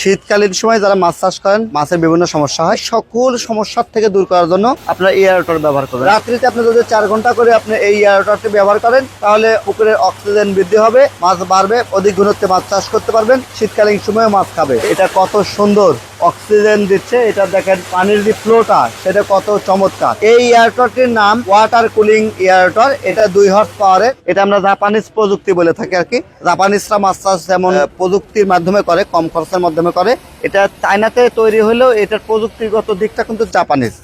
শীতকালীন সময় যারা মাছ চাষ করেন, মাছের বিভিন্ন সমস্যা হয়। সকল সমস্যার থেকে দূর করার জন্য আপনার এয়ারটর ব্যবহার করবেন। রাত্রিতে আপনি যদি চার ঘণ্টা করে আপনি এই এয়ারটরটি ব্যবহার করেন, তাহলে পুকুরের অক্সিজেন বৃদ্ধি হবে, মাছ বাড়বে, অধিক গুণত্বে মাছ চাষ করতে পারবেন, শীতকালীন সময়ে মাছ খাবে। এটা কত সুন্দর! অক্সিজেন দিচ্ছে, এটা দেখেন পানির যে ফ্লোটা, সেটা কত চমৎকার। এই এয়ারটরটির নাম ওয়াটার কুলিং এয়ারটর এটা দুই হর্স পাওয়ারে এটা আমরা জাপানিজ প্রযুক্তি বলে থাকি আর কি। জাপানিজরা মাস্টার্স যেমন প্রযুক্তির মাধ্যমে করে, কম খরচের মাধ্যমে করে। এটা চায়নাতে তৈরি হলেও এটার প্রযুক্তিগত দিকটা কিন্তু জাপানিজ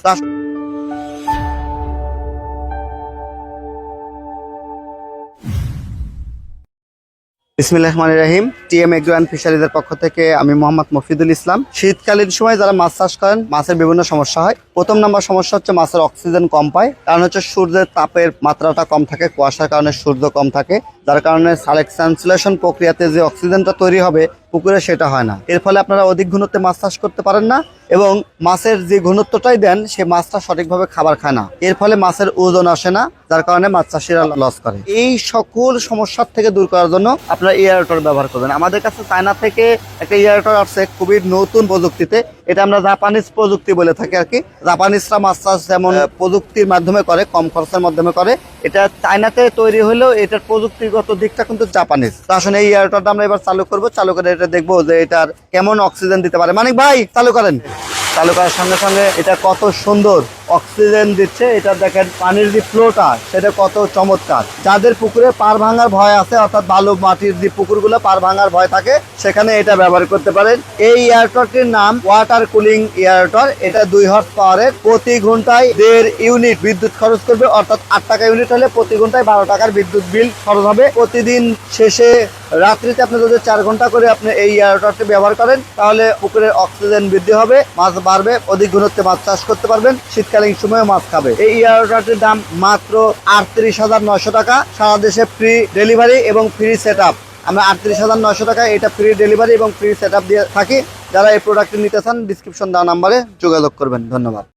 বিসমিল্লাহ রহমান রাহিম টিএম এগ্রো অ্যান্ড ফিশারিজের পক্ষ থেকে আমি মোহাম্মদ মফিদুল ইসলাম। শীতকালীন সময় যারা মাছ চাষ করেন, মাছের বিভিন্ন সমস্যা হয়। প্রথম নাম্বার সমস্যা হচ্ছে মাছের অক্সিজেন কম পায়। কারণ হচ্ছে সূর্যের তাপের মাত্রাটা কম থাকে, কুয়াশার কারণে সূর্য কম থাকে। যার কারণে সালেকশন প্রক্রিয়াতে যে অক্সিজেনটা তৈরি হবে পুকুরে সেটা হয় না। এর ফলে আপনারা অধিক ঘনত্বে মাছ চাষ করতে পারেন না এবং মাছের যে ঘনত্বটাই দেন, সে মাছটা সঠিকভাবে খাবার খায় না। এর ফলে মাছের ওজন আসে না। যার কারণে মাছ চাষিরা লস করে। এই সকল সমস্যার থেকে দূর করার জন্য আপনারা এয়ারটর ব্যবহার করবেন। আমাদের কাছে চায়না থেকে একটা এয়ারটর আসছে খুবই নতুন প্রযুক্তিতে। এটা আমরা জাপানিজ প্রযুক্তি বলে থাকি আর কি। জাপানিজরা মাছ চাষ যেমন প্রযুক্তির মাধ্যমে করে, কম খরচের মাধ্যমে করে। এটা চায়নাতে তৈরি হলেও এটার প্রযুক্তিগত দিকটা কিন্তু জাপানিজ আসলে এই এয়ারটরটা আমরা এবার চালু করব। চালু করে এটা দেখব যে এটার কেমন অক্সিজেন দিতে পারে। মানিক ভাই, চালু করেন। চালু করার সঙ্গে সঙ্গে এটা কত সুন্দর অক্সিজেন দিচ্ছে, এটা দেখেন পানির যে ফ্লোটা সেটা কত চমৎকার। যাদের পুকুরে পার ভাঙার ভয় আছে, অর্থাৎ বালু মাটির যে পুকুরগুলো পার ভাঙার ভয় থাকে, সেখানে এটা ব্যবহার করতে পারেন। এই এয়ারটরটির নাম ওয়াটার কুলিং এয়ারটর এটা দুই হর্স পাওয়ারের প্রতি ঘন্টায় দেড় ইউনিট বিদ্যুৎ খরচ করবে, অর্থাৎ আট টাকা ইউনিট হলে প্রতি ঘন্টায় বারো টাকার বিদ্যুৎ বিল খরচ হবে। প্রতিদিন শেষে রাত্রিতে আপনি যদি চার ঘণ্টা করে আপনি এই এয়ারটরটি ব্যবহার করেন, তাহলে পুকুরের অক্সিজেন বৃদ্ধি হবে, মাছ বাড়বে, অধিক গুণত্বে মাছ চাষ করতে পারবেন, শীতকালীন সময়ে মাছ খাবে। এই এয়ারটরটির দাম মাত্র আটত্রিশ হাজার নয়শো টাকা। সারা দেশে ফ্রি ডেলিভারি এবং ফ্রি সেট আমরা আটত্রিশ হাজার নয়শো টাকা এটা ফ্রি ডেলিভারি এবং ফ্রি সেট দিয়ে থাকি। যারা এই প্রোডাক্টটি নিতে চান ডিসক্রিপশন দেওয়া নাম্বারে যোগাযোগ করবেন। ধন্যবাদ।